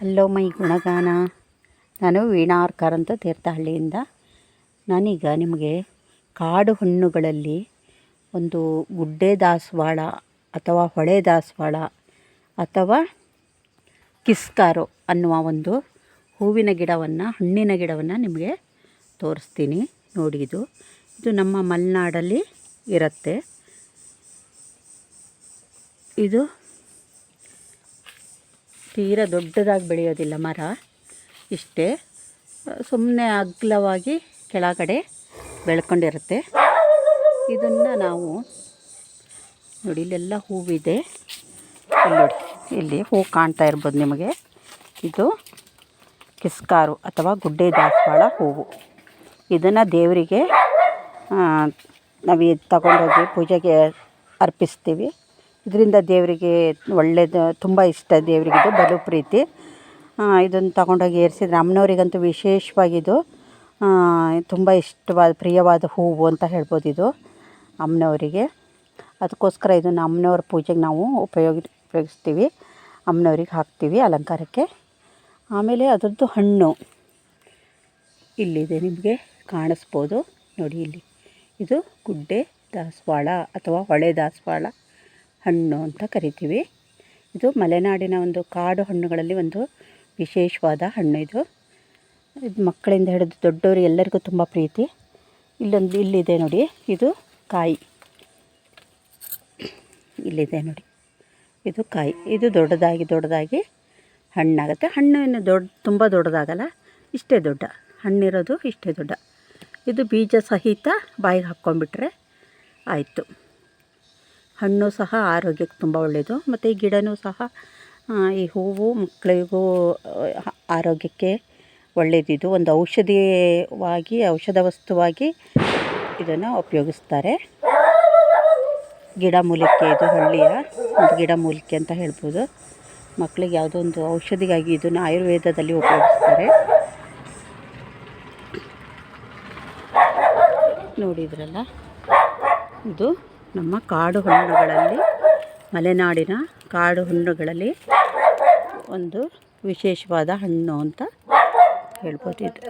Hello my ಗುಣಗಾನ. ನಾನು ವೀಣಾರ್ಕರ್ ಅಂತ ತೀರ್ಥಹಳ್ಳಿಯಿಂದ. ನಾನೀಗ ನಿಮಗೆ ಕಾಡು ಹಣ್ಣುಗಳಲ್ಲಿ ಒಂದು ಗುಡ್ಡೆ ದಾಸವಾಳ ಅಥವಾ ಹೊಳೆ ದಾಸವಾಳ ಅಥವಾ ಕಿಸ್ಕಾರು ಅನ್ನುವ ಒಂದು ಹೂವಿನ ಗಿಡವನ್ನು, ಹಣ್ಣಿನ ಗಿಡವನ್ನು ನಿಮಗೆ ತೋರಿಸ್ತೀನಿ. ನೋಡಿ ಇದು. ಇದು ನಮ್ಮ ಮಲೆನಾಡಲ್ಲಿ ಇರುತ್ತೆ. ಇದು ತೀರ ದೊಡ್ಡದಾಗಿ ಬೆಳೆಯೋದಿಲ್ಲ ಮರ, ಇಷ್ಟೇ. ಸುಮ್ಮನೆ ಅಗ್ಲವಾಗಿ ಕೆಳಗಡೆ ಬೆಳ್ಕೊಂಡಿರುತ್ತೆ. ಇದನ್ನು ನಾವು ನೋಡಿ, ಇಲ್ಲೆಲ್ಲ ಹೂವಿದೆ. ಇಲ್ಲಿ ನೋಡಿ, ಇಲ್ಲಿ ಹೂ ಕಾಣ್ತಾ ಇರ್ಬೋದು ನಿಮಗೆ. ಇದು ಕಿಸ್ಕಾರು ಅಥವಾ ಗುಡ್ಡೆ ದಾಸವಾಳ ಹೂವು. ಇದನ್ನು ದೇವರಿಗೆ ನಾವು ತಗೊಂಡೋಗಿ ಪೂಜೆಗೆ ಅರ್ಪಿಸ್ತೀವಿ. ಇದರಿಂದ ದೇವರಿಗೆ ಒಳ್ಳೆಯದು ತುಂಬ ಇಷ್ಟ ದೇವರಿಗೆ ಇದು ಬಲು ಪ್ರೀತಿ. ಇದನ್ನು ತಗೊಂಡೋಗಿ ಏರಿಸಿದ್ರೆ ಅಮ್ಮನವ್ರಿಗಂತೂ ವಿಶೇಷವಾಗಿ ಇದು ತುಂಬ ಇಷ್ಟವಾದ, ಪ್ರಿಯವಾದ ಹೂವು ಅಂತ ಹೇಳ್ಬೋದು ಇದು ಅಮ್ಮನವರಿಗೆ. ಅದಕ್ಕೋಸ್ಕರ ಇದನ್ನು ಅಮ್ಮನವ್ರ ಪೂಜೆಗೆ ನಾವು ಉಪಯೋಗ, ಉಪಯೋಗಿಸ್ತೀವಿ. ಅಮ್ಮನವ್ರಿಗೆ ಹಾಕ್ತೀವಿ ಅಲಂಕಾರಕ್ಕೆ. ಆಮೇಲೆ ಅದರದ್ದು ಹಣ್ಣು ಇಲ್ಲಿದೆ ನಿಮಗೆ ಕಾಣಿಸ್ಬೋದು. ನೋಡಿ ಇಲ್ಲಿ. ಇದು ಗುಡ್ಡೆ ದಾಸವಾಳ ಅಥವಾ ಹೊಳೆ ದಾಸವಾಳ. ಹಣ್ಣು ಅಂತ ಕರಿತೀವಿ. ಇದು ಮಲೆನಾಡಿನ ಒಂದು ಕಾಡು ಹಣ್ಣುಗಳಲ್ಲಿ ಒಂದು ವಿಶೇಷವಾದ ಹಣ್ಣು ಇದು. ಇದು ಮಕ್ಕಳಿಂದ ಹಿಡಿದು ದೊಡ್ಡವರು ಎಲ್ಲರಿಗೂ ತುಂಬ ಪ್ರೀತಿ. ಇಲ್ಲೊಂದು ಇಲ್ಲಿದೆ ನೋಡಿ, ಇದು ಕಾಯಿ. ಇಲ್ಲಿದೆ ನೋಡಿ, ಇದು ಕಾಯಿ. ಇದು ದೊಡ್ಡದಾಗಿ ದೊಡ್ಡದಾಗಿ ಹಣ್ಣಾಗುತ್ತೆ. ಹಣ್ಣು ಇನ್ನು ದೊಡ್ಡ, ತುಂಬ ದೊಡ್ಡದಾಗಲ್ಲ, ಇಷ್ಟೇ ದೊಡ್ಡ. ಹಣ್ಣಿರೋದು ಇಷ್ಟೇ ದೊಡ್ಡ. ಇದು ಬೀಜ ಸಹಿತ ಬಾಯಿಗೆ ಹಾಕ್ಕೊಂಡ್ಬಿಟ್ರೆ ಆಯಿತು. ಹಣ್ಣು ಸಹ ಆರೋಗ್ಯಕ್ಕೆ ತುಂಬ ಒಳ್ಳೆಯದು ಮತ್ತು ಈ ಗಿಡವೂ ಸಹ ಈ ಹೂವು ಮಕ್ಕಳಿಗೂ ಆರೋಗ್ಯಕ್ಕೆ ಒಳ್ಳೆಯದಿದು ಒಂದು ಔಷಧಿಯಾಗಿ ಔಷಧ ವಸ್ತುವಾಗಿ ಇದನ್ನು ಉಪಯೋಗಿಸ್ತಾರೆ. ಗಿಡಮೂಲಿಕೆ ಇದು ಹಳ್ಳಿಯ ಒಂದು ಗಿಡಮೂಲಿಕೆ ಅಂತ ಹೇಳ್ಬೋದು. ಮಕ್ಕಳಿಗೆ ಯಾವುದೋ ಒಂದು ಔಷಧಿಗಾಗಿ ಇದನ್ನು ಆಯುರ್ವೇದದಲ್ಲಿ ಉಪಯೋಗಿಸ್ತಾರೆ. ನೋಡಿದ್ರಲ್ಲ? ಇದು ನಮ್ಮ ಕಾಡು ಹಣ್ಣುಗಳಲ್ಲಿ ಮಲೆನಾಡಿನ ಕಾಡು ಹಣ್ಣುಗಳಲ್ಲಿ ಒಂದು ವಿಶೇಷವಾದ ಹಣ್ಣು ಅಂತ ಹೇಳ್ಬೋದಿದೆ.